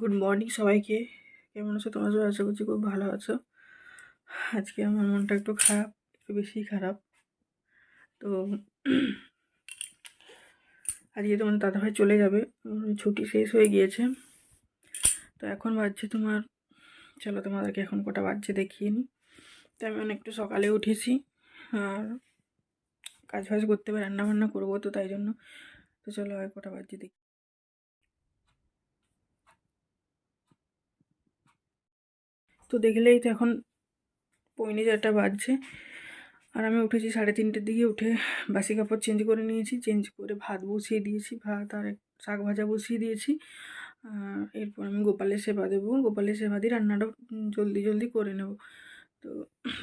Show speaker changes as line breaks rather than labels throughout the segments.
Good morning সবাইকে। কেমন আছো তোমরা? সবাই আশা করছি খুব ভালো আছো। আজকে আমার মনটা একটু খারাপ, একটু বেশি খারাপ। তো আজকে তোমার দাদাভাই চলে যাবে। ছুটি শেষ হয়ে গিয়েছে। তো এখন বাজছে তোমার, চলো তোমাদেরকে এখন কটা বাজছে দেখিয়ে নিই তো আমি অনেক একটু সকালে উঠেছি। আর কাজ ফাজ করতে হবে রান্না বান্না করব তো তাই জন্য। তো চলো আর কটা বাজছে দেখি তো দেখলেই তো এখন পৌনে চারটা বাজছে। আর আমি উঠেছি সাড়ে তিনটের দিকে, উঠে বাসি কাপড় চেঞ্জ করে নিয়েছি চেঞ্জ করে ভাত বসিয়ে দিয়েছি, ভাত আর শাক ভাজা বসিয়ে দিয়েছি। এরপর আমি গোপালের সেবা দেবো। গোপালের সেবা দিয়ে রান্নাটা জলদি জলদি করে নেব। তো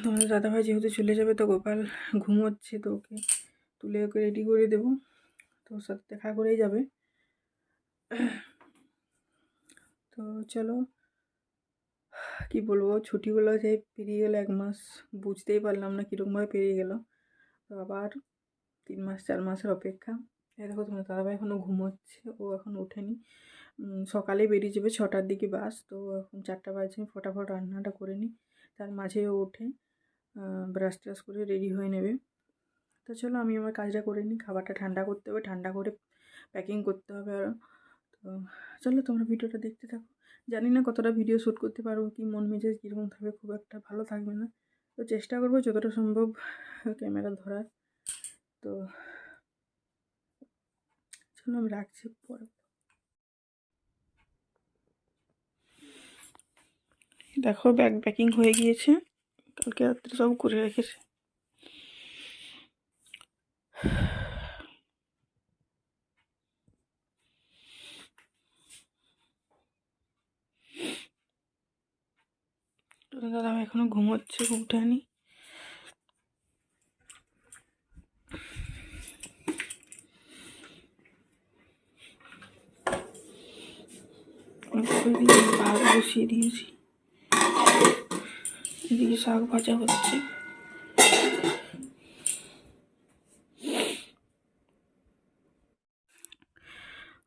তোমাদের দাদাভাই যেহেতু চলে যাবে, তো গোপাল ঘুমোচ্ছে, তো ওকে তুলে ওকে রেডি করে দেবো। তো ওর সাথে দেখা করেই যাবে। তো চলো কি বলব? ছুটিগুলো যে পেরিয়ে গেলো এক মাস, বুঝতেই পারলাম না কীরকমভাবে পেরিয়ে গেল। তো আবার তিন মাস, চার মাসের অপেক্ষা। এই দেখো তোমার দাদাভাই এখনও ঘুমোচ্ছে, ও এখন ওঠেনি। সকালে বেরিয়ে যাবে, ছটার দিকে বাস। তো এখন চারটা বাজে ফটাফট রান্নাটা করে নিই। তার মাঝে ও ওঠে ব্রাশ ট্রাশ করে রেডি হয়ে নেবে। তো চলো আমি আমার কাজটা করে নিই, খাবারটা ঠান্ডা করতে হবে। ঠান্ডা করে প্যাকিং করতে হবে আরও তো চলো তোমরা ভিডিওটা দেখতে থাকো। জানি না কতটা ভিডিও শ্যুট করতে পারব, কি মন মেজাজ কীরকম থাকবে, খুব একটা ভালো থাকবে না। তো চেষ্টা করব যতটা সম্ভব ক্যামেরা ধরার। তো চলো আমি রাখছি পরে। দেখো ব্যাগ প্যাকিং হয়ে গিয়েছে, কালকে রাত্রে সব করে রেখেছে তো দাদা এখনও ঘুমোচ্ছে উঠেনি। বসিয়ে দিয়েছি। এদিকে শাক ভাজা হচ্ছে।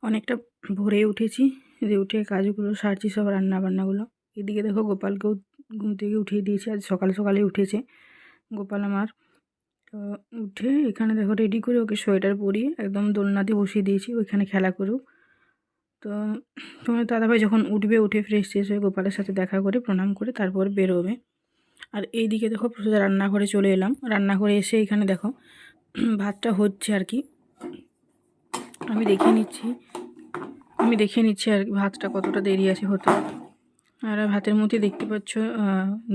অনেকটা ভোরে উঠেছি, যে উঠে কাজগুলো সারছি, সব রান্না বান্নাগুলো এদিকে দেখো গোপালকেও ঘুম থেকে উঠিয়ে দিয়েছি, আজ সকালে সকালে উঠেছে গোপাল আমার। তো উঠে এখানে দেখো রেডি করে ওকে সোয়েটার পরিয়ে একদম দোলনাতে বসিয়ে দিয়েছি, ওইখানে খেলা করুক। তো তোমার দাদাভাই যখন উঠবে, উঠে ফ্রেশ ট্রেশ হয়ে গোপালের সাথে দেখা করে, প্রণাম করে তারপর বেরোবে। আর এই দিকে দেখো সোজা রান্নাঘরে চলে এলাম। রান্নাঘরে এসে এখানে দেখো ভাতটা হচ্ছে আর কি। আমি দেখে নিচ্ছি, আমি দেখে নিচ্ছি আর ভাতটা কতটা দেরি আছে হতে। আর ভাতের মধ্যে দেখতে পাচ্ছ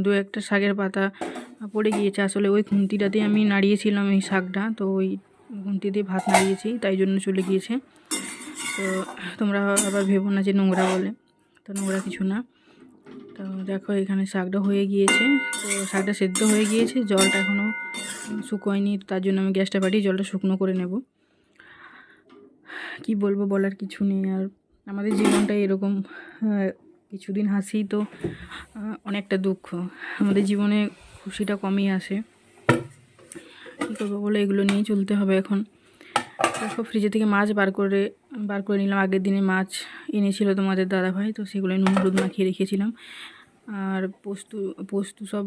দু একটা শাকের পাতা পড়ে গিয়েছে। আসলে ওই খুন্তিটাতে আমি নাড়িয়েছিলাম এই শাকটা, তো ওই খুন্তি দিয়ে ভাত নাড়িয়েছি, তাই জন্য চলে গিয়েছে। তো তোমরা আবার ভেবো না যে নোংরা বলে, তো নোংরা কিছু না। তো দেখো এখানে শাকটা হয়ে গিয়েছে, তো শাকটা সেদ্ধ হয়ে গিয়েছে, জলটা এখনও শুকোয়নি তার জন্য আমি গ্যাসটা পাঠিয়ে জলটা শুকনো করে নেব। কি বলব বলার কিছু নেই, আর আমাদের জীবনটা এরকম কিছুদিন হাসি তো অনেকটা দুঃখ। আমাদের জীবনে খুশিটা কমই আসে। কী করব বলে, এগুলো নিয়ে চলতে হবে এখন। দেখো ফ্রিজে থেকে মাছ বার করে বার করে নিলাম। আগের দিনে মাছ এনেছিল তোমাদের দাদাভাই, তো সেগুলো নুন, হলুদ মাখিয়ে রেখেছিলাম। আর পোস্ত পোস্ত সব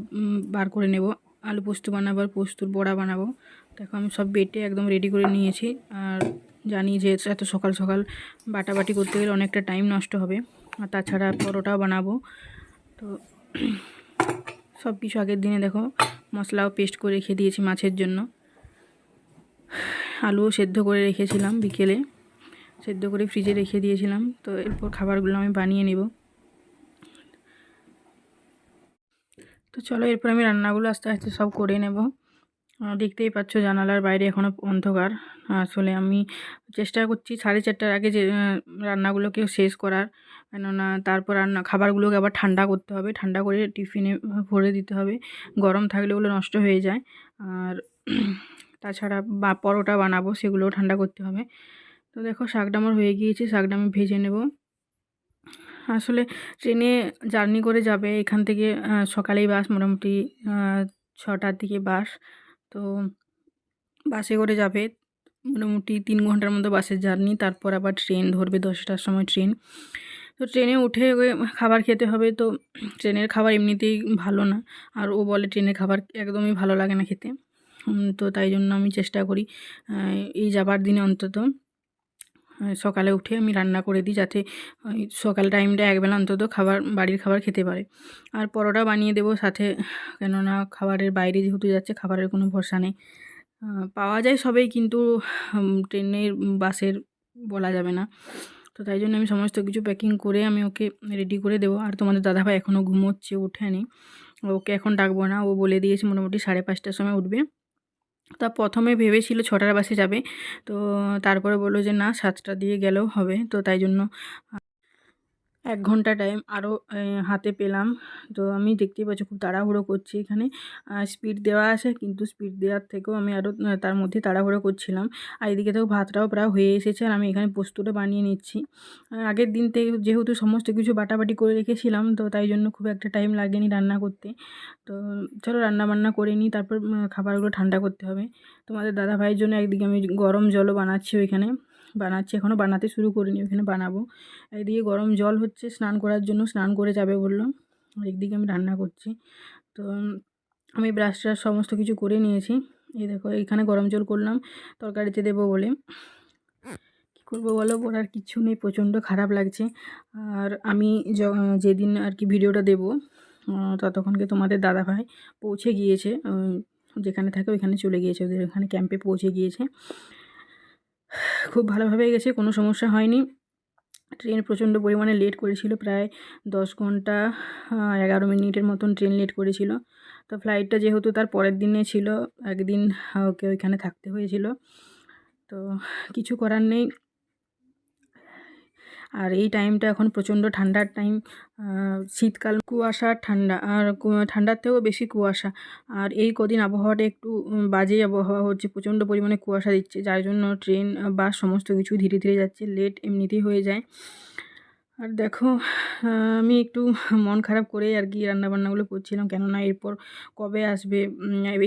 বার করে নেব। আলু পোস্ত বানাবো আর পোস্তর বড়া বানাবো। দেখো আমি সব বেটে একদম রেডি করে নিয়েছি। আর জানি যে এত সকাল সকাল বাটাবাটি করতে গেলে অনেকটা টাইম নষ্ট হবে। আর তাছাড়া পরোটাও বানাবো। তো সব কিছু আগের দিনে দেখো, মশলাও পেস্ট করে রেখে দিয়েছি মাছের জন্য। আলুও সেদ্ধ করে রেখেছিলাম বিকেলে। সেদ্ধ করে ফ্রিজে রেখে দিয়েছিলাম। তো এরপর খাবারগুলো আমি বানিয়ে নেব। তো চলো এরপর আমি রান্নাগুলো আস্তে আস্তে সব করে নেব। দেখতেই পাচ্ছ জানালার বাইরে এখনও অন্ধকার। আসলে আমি চেষ্টা করছি সাড়ে চারটার আগে যে রান্নাগুলোকে শেষ করার। কেননা তারপর রান্না, খাবারগুলোকে আবার ঠান্ডা করতে হবে। ঠান্ডা করে টিফিনে ভরে দিতে হবে। গরম থাকলে ওগুলো নষ্ট হয়ে যায়। আর তাছাড়া বা, পরোটা বানাবো, সেগুলোও ঠান্ডা করতে হবে। তো দেখো, শাকটা আমার হয়ে গিয়েছে, শাকটা আমি ভেজে নেব। আসলে ট্রেনে জার্নি করে যাবে, এখান থেকে সকালেই বাস, মোটামুটি ছটার দিকে বাস। তো বাসে করে যাবে। মোটামুটি তিন ঘণ্টার মতো বাসের জার্নি, তারপর আবার ট্রেন ধরবে দশটার সময় ট্রেন। তো ট্রেনে উঠে খাবার খেতে হবে, তো ট্রেনের খাবার এমনিতেই ভালো না। আর ও বলে ট্রেনের খাবার একদমই ভালো লাগে না খেতে। তো তাই জন্য আমি চেষ্টা করি এই যাবার দিনে অন্তত। সকালে উঠে আমি রান্না করে দিই যাতে সকাল টাইমটা একবেলা অন্তত খাবার, বাড়ির খাবার খেতে পারে। আর পরোটা বানিয়ে দেবো সাথে, কেননা খাবারের বাইরে যেহেতু যাচ্ছে, খাবারের কোনো ভরসা নেই। পাওয়া যায় সবেই কিন্তু ট্রেনের বাসের বলা যাবে না। তো তাই জন্য আমি সমস্ত কিছু প্যাকিং করে আমি ওকে রেডি করে দেবো। আর তোমাদের দাদাভাই এখনও ঘুমোচ্ছে ওঠেনি ওকে এখন ডাকবো না, ও বলে দিয়েছে মোটামুটি সাড়ে পাঁচটার সময় উঠবে। তা প্রথমে ভেবেছিল ছটার বাসে যাবে, তো তারপরে বলল যে না, সাতটা দিয়ে গেলেও হবে, তো তাই জন্য এক ঘণ্টা টাইম আরও হাতে পেলাম। তো আমি দেখতেই পাচ্ছি খুব তাড়াহুড়ো করছি এখানে। স্পিড দেওয়া আছে, কিন্তু স্পিড দেওয়ার থেকেও আমি আরও তার মধ্যে তাড়াহুড়ো করছিলাম। আর এদিকে তো ভাতটাও প্রায় হয়ে এসেছে আর আমি এখানে পোস্তটা বানিয়ে নিচ্ছি। আগের দিন থেকে যেহেতু সমস্ত কিছু বাটাবাটি করে রেখেছিলাম, তো তাই জন্য খুব একটা টাইম লাগেনি রান্না করতে। তো চলো রান্না বান্না করে নিই, তারপর খাবারগুলো ঠান্ডা করতে হবে। তোমাদের দাদা ভাইয়ের জন্য একদিকে আমি গরম জলও বানাচ্ছি ওইখানে। বানাচ্ছি এখনও বানাতে শুরু করিনি ওইখানে বানাবো। একদিকে গরম জল হচ্ছে, স্নান করার জন্য স্নান করে যাবে বলল আর একদিকে আমি রান্না করছি। তো আমি ব্রাশ ট্রাশ সমস্ত কিছু করে নিয়েছি। এই দেখো এইখানে গরম জল করলাম, তরকারিতে দেবো বলে। কী করব বলো? ওর কিচ্ছু নেই, প্রচণ্ড খারাপ লাগছে। আর আমি যেদিন আর কি ভিডিওটা দেবো ততক্ষণকে তোমাদের দাদাভাই পৌঁছে গিয়েছে যেখানে থাকে ওইখানে চলে গিয়েছে, ওদের ওখানে ক্যাম্পে পৌঁছে গিয়েছে। খুব ভালোভাবেই গেছে, কোনো সমস্যা হয়নি। ট্রেন প্রচণ্ড পরিমাণে লেট করেছিল, প্রায় দশ ঘণ্টা এগারো মিনিটের মতন ট্রেন লেট করেছিল। তো ফ্লাইটটা যেহেতু তার পরের দিনে ছিল, একদিন ওকে ওইখানে থাকতে হয়েছিল। তো কিছু করার নেই। আর এই টাইমটা এখন প্রচণ্ড ঠান্ডার টাইম শীতকাল কুয়াশা, ঠান্ডা, আর ঠান্ডার থেকেও বেশি কুয়াশা। আর এই কদিন আবহাওয়াটা একটু বাজে আবহাওয়া হচ্ছে, প্রচণ্ড পরিমাণে কুয়াশা দিচ্ছে, যার জন্য ট্রেন বাস সমস্ত কিছু ধীরে ধীরে যাচ্ছে লেট এমনিতেই হয়ে যায়। আর দেখো আমি একটু মন খারাপ করে আর কি রান্নাবান্নাগুলো করছিলাম। কেননা এরপর কবে আসবে?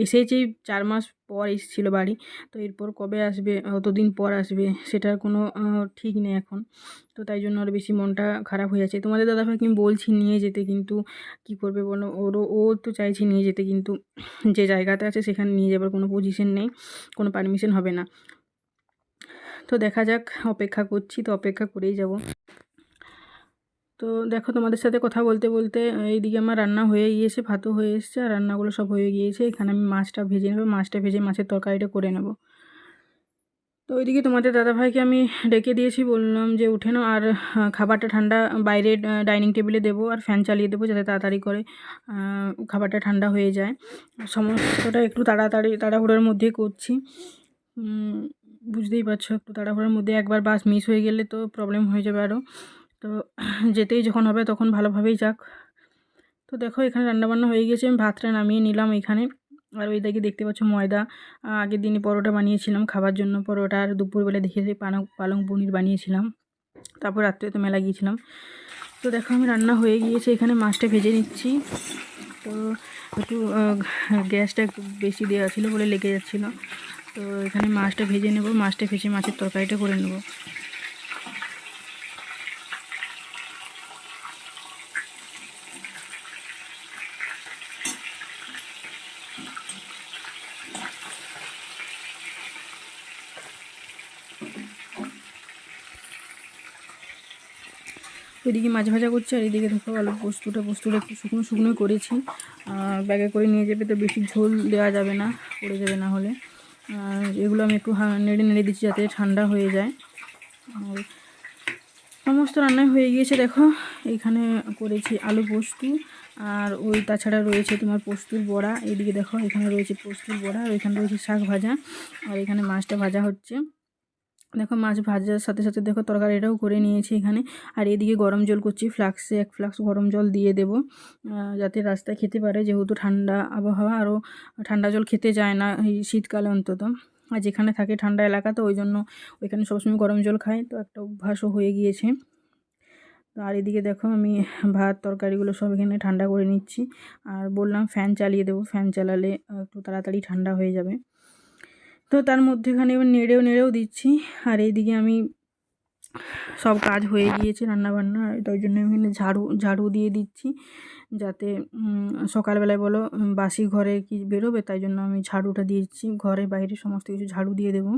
এসেছি চার মাস পর এসেছিল বাড়ি, তো এরপর কবে আসবে? অতদিন পর আসবে? সেটার কোনো ঠিক নেই এখন। তো তাই জন্য আরও বেশি মনটা খারাপ হয়ে যাচ্ছে। তোমাদের দাদাভাইকে আমি বলছি নিয়ে যেতে কিন্তু কি করবে বলো? ওরও, ও তো চাইছে নিয়ে যেতে কিন্তু যে জায়গাতে আছে সেখানে নিয়ে যাবার কোনো পজিশন নেই, কোনো পারমিশন হবে না। তো দেখা যাক, অপেক্ষা করছি, তো অপেক্ষা করেই যাব। তো দেখো তোমাদের সাথে কথা বলতে বলতে এইদিকে আমার রান্না হয়ে গিয়েছে, ভাতও হয়ে এসছে, আর রান্নাগুলো সব হয়ে গিয়েছে। এখানে আমি মাছটা ভেজে নেব, মাছটা ভেজে মাছের তরকারিটা করে নেব। তো ওইদিকে তোমাদের দাদাভাইকে আমি ডেকে দিয়েছি, বললাম যে উঠে নাও, আর খাবারটা ঠান্ডা বাইরে ডাইনিং টেবিলে দেবো, আর ফ্যান চালিয়ে দেবো যাতে তাড়াতাড়ি করে খাবারটা ঠান্ডা হয়ে যায়। সমস্তটা একটু তাড়াতাড়ি, তাড়াহুড়োর মধ্যেই করছি। বুঝতেই পারছ, একটু তাড়াহুড়োর মধ্যে একবার বাস মিস হয়ে গেলে তো প্রবলেম হয়ে যাবে আরও তো যেতেই যখন হবে তখন ভালোভাবেই যাক। তো দেখো এখানে রান্নাবান্না হয়ে গেছে, আমি ভাতটা নামিয়ে নিলাম এখানে। আর ওই দিকে দেখতে পাচ্ছ ময়দা। আগের দিনই পরোটা বানিয়েছিলাম, খাবার জন্য পরোটা আর দুপুরবেলা দেখেছি পালং পালং পনির বানিয়েছিলাম। তারপর রাত্রে তো মেলা গিয়েছিলাম। তো দেখো আমি রান্না হয়ে গিয়েছে, এখানে মাছটা ভেজে নিচ্ছি। তো একটু গ্যাসটা একটু বেশি দেওয়া ছিল বলে লেগে যাচ্ছিল। তো এখানে মাছটা ভেজে নেব, মাছটা ভেজে মাছের তরকারিটা করে নেব। ওইদিকে মাছ ভাজা করছি আর এদিকে দেখো আলু পোস্তটা পোস্তটা একটু শুকনো শুকনো করেছি। ব্যাগে করে নিয়ে যাবে তো বেশি ঝোল দেওয়া যাবে না, পড়ে যাবে না হলে। আর এগুলো আমি একটু নেড়ে নেড়ে দিচ্ছি যাতে ঠান্ডা হয়ে যায়। আর সমস্ত রান্নাই হয়ে গিয়েছে, দেখো। এইখানে করেছি আলু পোস্ত আর ওই তাছাড়া রয়েছে তোমার পোস্তুর বড়া। এদিকে দেখো, এখানে রয়েছে পোস্তুর বড়া আর এখানে রয়েছে শাক ভাজা। আর এখানে মাছটা ভাজা হচ্ছে। দেখো মাছ ভাজার সাথে সাথে দেখো তরকারিটাও করে নিয়েছি এখানে। আর এদিকে গরম জল করছি, ফ্লাক্সে এক ফ্লাক্স গরম জল দিয়ে দেবো যাতে রাস্তায় খেতে পারে, যেহেতু ঠান্ডা আবহাওয়া আরও ঠান্ডা জল খেতে যায় না এই শীতকালে অন্তত। আর যেখানে থাকে ঠান্ডা এলাকা, তো ওই জন্য ওইখানে সবসময় গরম জল খায় তো একটা অভ্যাসও হয়ে গিয়েছে। আর এদিকে দেখো আমি ভাত, তরকারিগুলো সব এখানে ঠান্ডা করে নিচ্ছি। আর বললাম ফ্যান চালিয়ে দেবো, ফ্যান চালালে একটু তাড়াতাড়ি ঠান্ডা হয়ে যাবে। তো তার মধ্যেখানে এবার নেড়েও নেড়েও দিচ্ছি। আর এইদিকে আমি সব কাজ হয়ে গিয়েছে রান্নাবান্না তাই জন্য আমি এখানে ঝাড়ু ঝাড়ু দিয়ে দিচ্ছি যাতে সকালবেলায় বলো বাসি ঘরে কি বেরোবে, তাই জন্য আমি ঝাড়ুটা দিয়েছি। ঘরে বাইরে সমস্ত কিছু ঝাড়ু দিয়ে দেবো।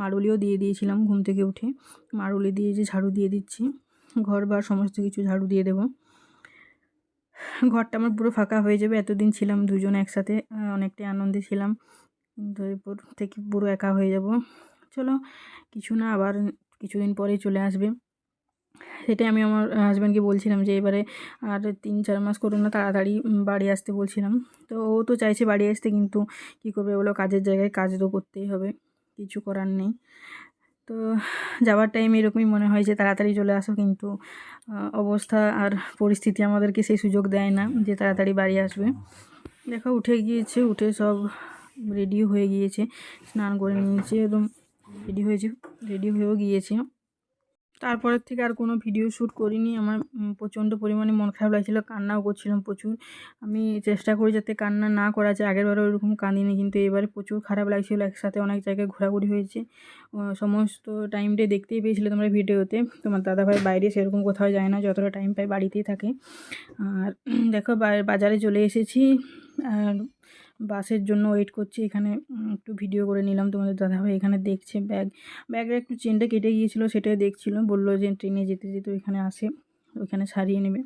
মারুলিও দিয়ে দিয়েছিলাম ঘুম থেকে উঠে। মারুলি দিয়ে যে ঝাড়ু দিয়ে দিচ্ছি, ঘর বার সমস্ত কিছু ঝাড়ু দিয়ে দেবো। ঘরটা আমার পুরো ফাঁকা হয়ে যাবে, এতদিন ছিলাম দুজন একসাথে অনেকটাই আনন্দে ছিলাম। এরপর থেকে পুরো একা হয়ে যাব। চলো, কিছু না, আবার কিছুদিন পরেই চলে আসবে। সেটাই আমি আমার হাজব্যান্ডকে বলছিলাম যে, এবারে আর তিন, চার মাস করুন না, তাড়াতাড়ি বাড়ি আসতে বলছিলাম। তো ও তো চাইছে বাড়ি আসতে, কিন্তু কী করবে বলো, কাজের জায়গায় কাজ তো করতেই হবে, কিছু করার নেই। তো যাওয়ার টাইম এরকমই মনে হয় যে, তাড়াতাড়ি চলে আসো, কিন্তু অবস্থা আর পরিস্থিতি আমাদেরকে সেই সুযোগ দেয় না যে, তাড়াতাড়ি বাড়ি আসবে। দেখো, উঠে গিয়েছে, উঠে সব রেডি হয়ে গিয়েছে, স্নান করে নিয়েছে, একদম রেডি হয়েছে, রেডি হয়েও গিয়েছে। তারপরের থেকে আর কোনো ভিডিও শ্যুট করিনি, আমার প্রচণ্ড পরিমাণে মন খারাপ লাগছিল, কান্নাও করছিলাম প্রচুর। আমি চেষ্টা করি যাতে কান্না না করা যায় আগের বারে ওরকম কাঁদিনি, কিন্তু এবারে প্রচুর খারাপ লাগছিল, একসাথে অনেক জায়গায় ঘোরাঘুরি হয়েছে। সমস্ত টাইমটাই দেখতেই পেয়েছিলে তোমরা ভিডিওতে, তোমার দাদাভাই বাইরে সেরকম কোথাও যায় না, যতটা টাইম পায় বাড়িতেই থাকে। আর দেখো, বাজারে চলে এসেছি, আর বাসের জন্য ওয়েট করছি। এখানে একটু ভিডিও করে নিলাম। তোমাদের দাদাভাই এখানে দেখছে ব্যাগ ব্যাগের একটু চেনটা কেটে গিয়েছিল, সেটাই দেখছিল বলল যে ট্রেনে যেতে যেতে ওইখানে আসে, ওইখানে সারিয়ে নেবে।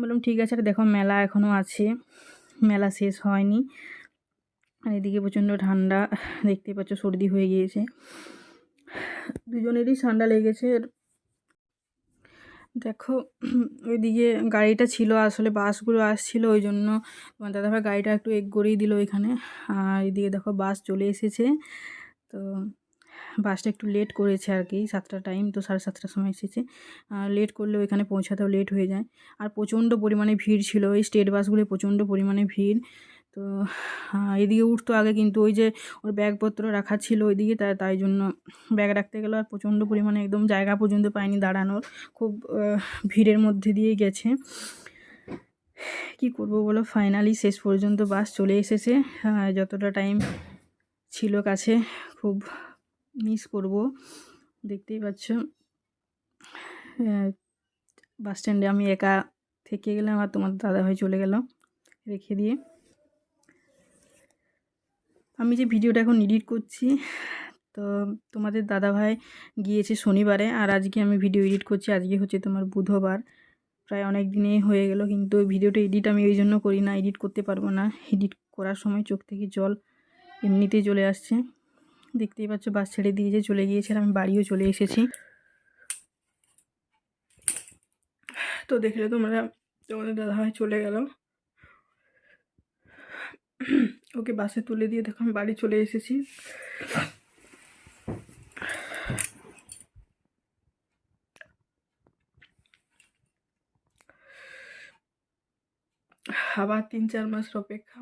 বললাম, ঠিক আছে, দেখো, মেলা এখনও আছে। মেলা শেষ হয়নি। আর এদিকে প্রচণ্ড ঠান্ডা। দেখতেই পাচ্ছ, সর্দি হয়ে গিয়েছে। দুজনেরই ঠান্ডা লেগেছে। দেখো, ওইদিকে গাড়িটা ছিল, আসলে বাসগুলো আসছিল ওই জন্য তোমার দাদাভাই গাড়িটা একটু এগ করেই দিল ওইখানে। আর এদিকে দেখো বাস চলে এসেছে। তো বাসটা একটু লেট করেছে আর কি সাতটা টাইম তো সাড়ে সাতটার সময় এসেছে। লেট করলে ওইখানে পৌঁছাতেও লেট হয়ে যায়। আর প্রচণ্ড পরিমাণে ভিড় ছিল, ওই স্টেট বাসগুলো প্রচণ্ড পরিমাণে ভিড়। তো এদিকে উঠতো আগে কিন্তু ওই যে ওর ব্যাগপত্র রাখা ছিল ওইদিকে তাই তাই জন্য ব্যাগ রাখতে গেলে আর প্রচণ্ড পরিমাণে একদম জায়গা পর্যন্ত পায়নি দাঁড়ানোর। খুব ভিড়ের মধ্যে দিয়েই গেছে। কি করব বলো? ফাইনালি শেষ পর্যন্ত বাস চলে এসেছে। যতটা টাইম ছিল কাছে, খুব মিস করব। দেখতেই পাচ্ছ। বাস স্ট্যান্ডে আমি একা থেকে গেলাম আর তোমার দাদাভাই চলে গেল রেখে দিয়ে। আমি যে ভিডিওটা এখন এডিট করছি, তো তোমাদের দাদাভাই গিয়েছে শনিবারে আর আজকে আমি ভিডিও এডিট করছি। আজকে হচ্ছে তোমার বুধবার, প্রায় অনেক দিনেই হয়ে গেল, কিন্তু ভিডিওটা এডিট আমি ওই জন্য করি না এডিট করতে পারব না। এডিট করার সময় চোখ থেকে জল এমনিতেই চলে আসছে। দেখতেই পাচ্ছ বাস ছেড়ে দিয়েছে, চলে গিয়েছে আর আমি বাড়িও চলে এসেছি। তো দেখলে তোমরা, তোমাদের দাদাভাই চলে গেল। ওকে বাসে তুলে দিয়ে দেখো আমি বাড়ি চলে এসেছি। আবার তিন চার মাসের অপেক্ষা।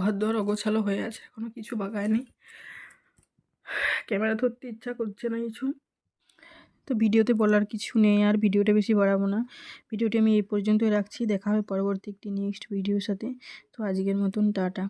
ঘর দর অগোছালো হয়ে আছে, এখনও কিছু বাগায়নি। ক্যামেরা ধরতে ইচ্ছা করছে না কিছু। তো ভিডিওতে বলার কিছু নেই আর ভিডিওটা বেশি বাড়াবো না। ভিডিওটি আমি এই পর্যন্তই রাখছি। দেখা হবে পরবর্তী একটি নেক্সট ভিডিওর সাথে। তো আজকের মতন, টাটা।